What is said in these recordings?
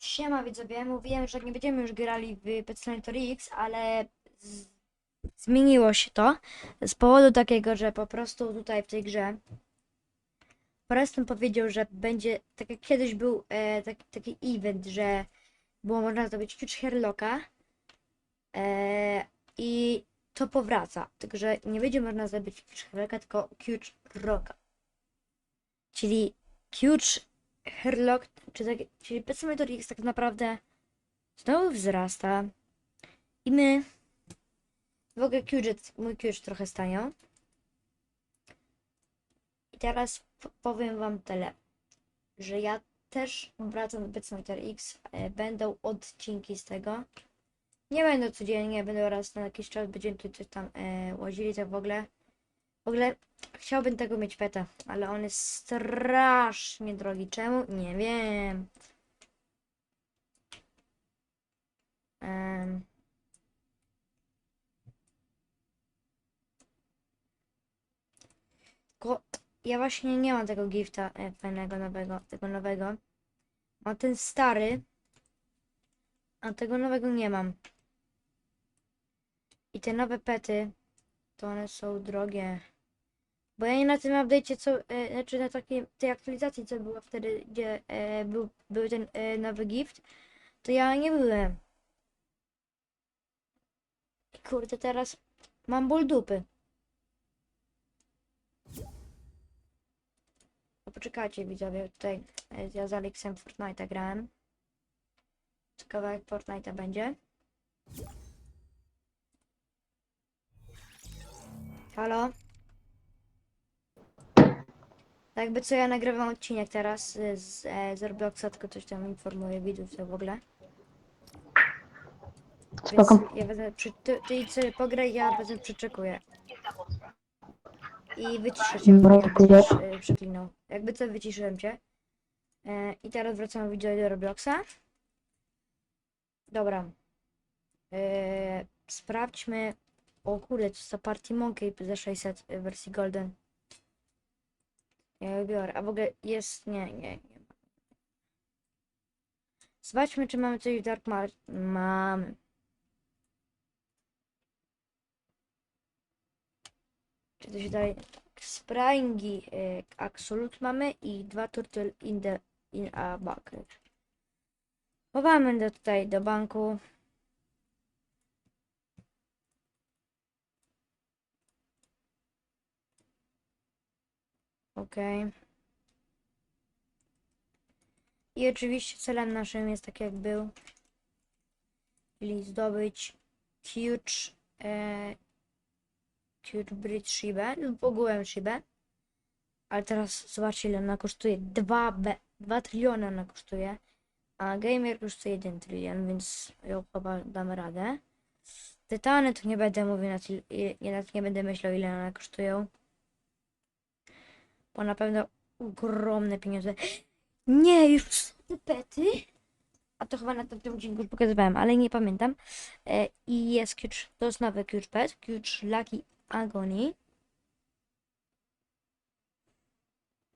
Siema widzowie, mówiłem, że nie będziemy już grali w Pet Simulator X, ale z... zmieniło się to z powodu takiego, że po prostu tutaj w tej grze Preston powiedział, że będzie, tak jak kiedyś był e, taki, taki event, że było można zdobyć Huge Herlocka e, i to powraca, tylko że nie będzie można zdobyć Huge Herlocka, tylko Huge Rocka. Czyli Huge Herlock, czy tak, czyli tak naprawdę znowu wzrasta. I my, w ogóle Qjet, mój Qjet trochę staniał. I teraz powiem wam tyle, że ja też wracam do Pet Simulator X, e, będą odcinki z tego. Nie będą codziennie, będą raz na jakiś czas, będziemy tu coś tam e, łazili, tak w ogóle. W ogóle chciałbym tego mieć peta, ale on jest strasznie drogi. Czemu? Nie wiem. Em. Tylko ja właśnie nie mam tego gifta e, fajnego nowego, tego nowego. Mam ten stary, a tego nowego nie mam. I te nowe pety, to one są drogie. Bo ja nie na tym update'cie, co, e, znaczy na takiej, tej aktualizacji, co była wtedy, gdzie e, był, był ten e, nowy gift, to ja nie byłem. I kurde, teraz mam ból dupy. No poczekajcie widzowie, tutaj e, ja z Alexem Fortnite'a grałem. Ciekawe jak Fortnite'a będzie. Halo? Tak jakby co ja nagrywam odcinek teraz z, z, e, z Robloxa, tylko coś tam informuję widzów co w ogóle. Więc Spoko. ja wezmę, przy, ty, ty idź sobie pograj, ja wezmę przeczekuję. I wyciszę cię, Dobra, jakby dziękuję. coś przeklinał. Jakby co, wyciszyłem cię. E, I teraz wracamy wideo do Robloxa. Dobra. E, sprawdźmy. O kurde, to jest to Party Monkey za 600 w wersji Golden. Ją biorę. A w ogóle jest. Nie, nie, nie. Zobaczmy, czy mamy coś w Dark Mar. Mamy. Czy coś dalej. Springi y, Absolute mamy i dwa Turtle in the in a bucket. Chowamy do tutaj do banku. Okej. I oczywiście celem naszym jest tak jak był, czyli zdobyć huge, e, huge bridge shibę lub ogółem shibę. Ale teraz zobaczcie ile ona kosztuje. 2, B, 2 tryliony ona kosztuje. A gamer kosztuje 1 trylion, więc ją chyba damy radę. Tytany to nie będę mówił, na nie, nie będę myślał ile one kosztują. Bo na pewno ogromne pieniądze. Nie, już te pety. A to chyba na tym odcinku już pokazywałem, ale nie pamiętam. E, I jest Huge, to jest nowy Huge Pet, Huge Lucky Agony.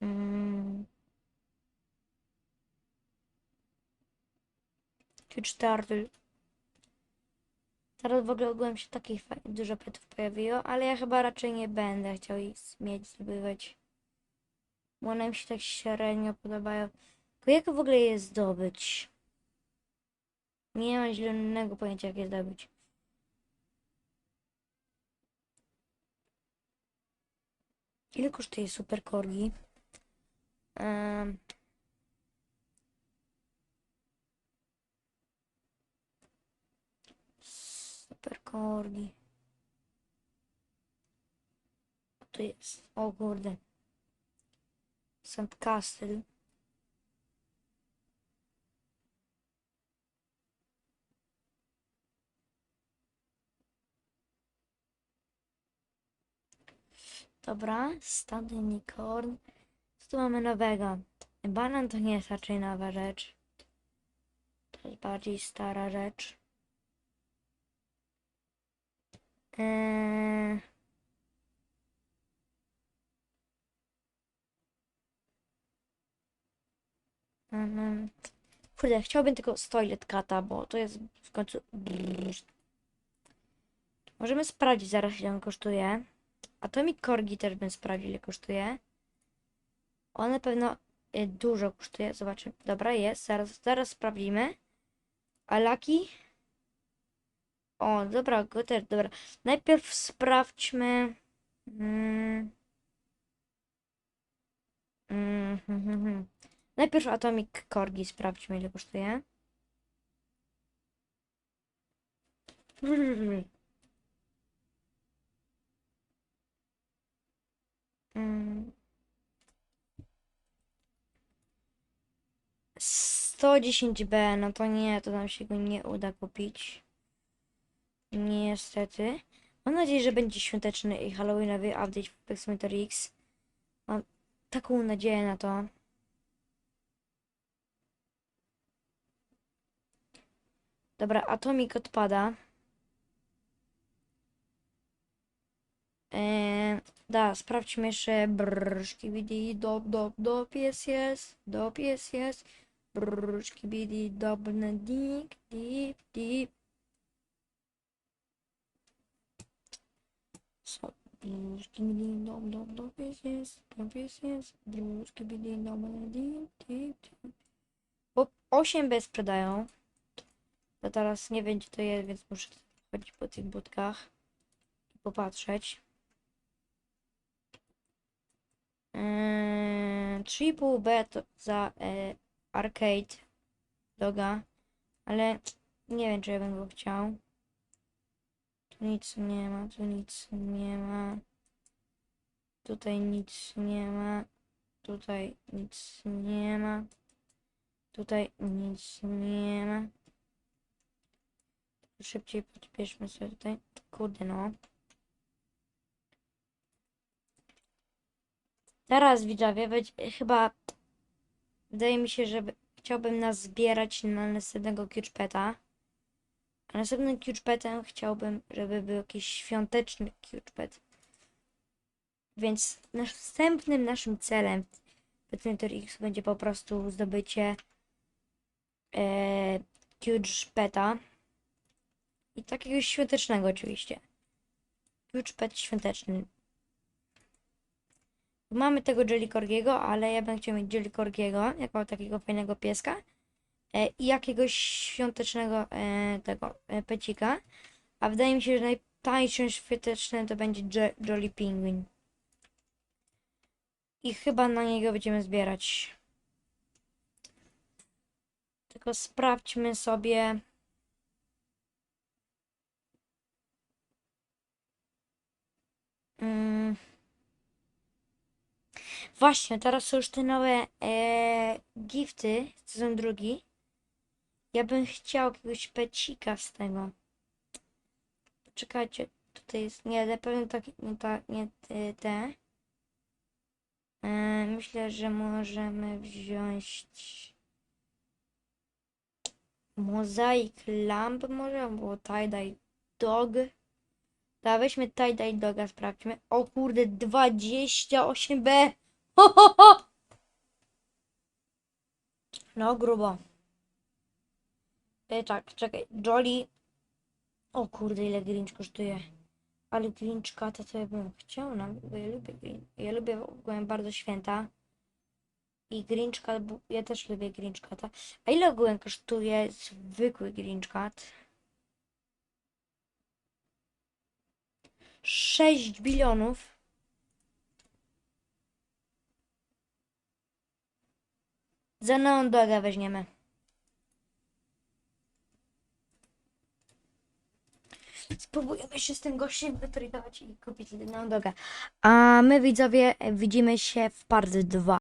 Mm. Huge Turtle. Teraz w ogóle ogółem się takich dużo petów pojawiło, ale ja chyba raczej nie będę chciał ich mieć, zdobywać. Bo one mi się tak średnio podobają. Tylko jak w ogóle je zdobyć? Nie mam zielonego pojęcia jak je zdobyć. Ile kosztuje super korgi? Um, super korgi. To jest. O kurde. St. Castle. Dobra, stady unicorn. Co tu mamy nowego? Banan to nie jest raczej nowa rzecz. To jest bardziej stara rzecz. Eee... Mhm. Kurde, chciałbym tylko Toilet Cata, bo to jest w końcu... Możemy sprawdzić zaraz, ile on kosztuje. Atomic Corgi też bym sprawdził, ile kosztuje. One pewno y, dużo kosztuje. Zobaczymy. Dobra, jest. Zaraz, zaraz sprawdzimy. A Lucky? O, dobra, go też, dobra. Najpierw sprawdźmy. Mm. Mm, hmm, hmm, hmm. Najpierw Atomic Corgi sprawdźmy, ile kosztuje. Mm. 110B, no to nie, to nam się go nie uda kupić. Niestety. Mam nadzieję, że będzie świąteczny i halloweenowy update w Pexmeter X. Mam taką nadzieję na to. Dobra, Atomic odpada. Eee, da, sprawdźmy jeszcze brrrszki bidi, dop, dop, dop, jest, jest, dop, jest, jest, brrrszki bidi, dobne, dik, dip, dip. So, bidi, dop, dop, dop, jest, jest, bidi, dip, dip, dip. Bo 8 B sprzedają. To teraz nie wiem, gdzie to jest, więc muszę chodzić po tych budkach i popatrzeć. Yy, 3,5 B to za e, arcade doga, ale nie wiem, czy ja bym go chciał. Tu nic nie ma, tu nic nie ma. Tutaj nic nie ma. Tutaj nic nie ma. Tutaj nic nie ma. Szybciej podbierzmy sobie tutaj. Kurde no. Teraz widzowie, będzie- chyba wydaje mi się, że chciałbym nas zbierać na następnego Cuchpeta. A następnym Cuchpetem chciałbym, żeby był jakiś świąteczny Cuchpet. Więc następnym naszym celem w Petritor X będzie po prostu zdobycie e, Cuchpeta. I takiego świątecznego oczywiście. Cuchpet świąteczny. Mamy tego Jelly Corgiego, ale ja bym chciał mieć Jelly Corgiego jako takiego fajnego pieska e, i jakiegoś świątecznego e, tego e, pecika. A wydaje mi się, że najtańszym świątecznym to będzie Je Jolly Penguin. I chyba na niego będziemy zbierać. Tylko sprawdźmy sobie. Mm. Właśnie, teraz są już te nowe e, gifty, sezon drugi. Ja bym chciał jakiegoś pecika z tego. Czekajcie, tutaj jest, nie, na pewno tak, nie, ta, nie te. E, myślę, że możemy wziąć mozaik lamp może, albo tie-dye dog. Dobra, weźmy tie-dye doga, sprawdźmy. O kurde, 28B! Ho, ho, ho! No, grubo. E, tak, czekaj. Jolly. O kurde, ile Grinch kosztuje. Ale Grinchka to ja bym chciał, no, bo ja lubię. Ja lubię ogółem bardzo święta. I Grinchka, ja też lubię Grinchka. Ta. A ile ogółem kosztuje zwykły Grinchkat? 6 bilionów. Za Neon Doga weźmiemy. Spróbujemy się z tym gościem wytrytować i kupić Neon Doga. A my widzowie widzimy się w part 2.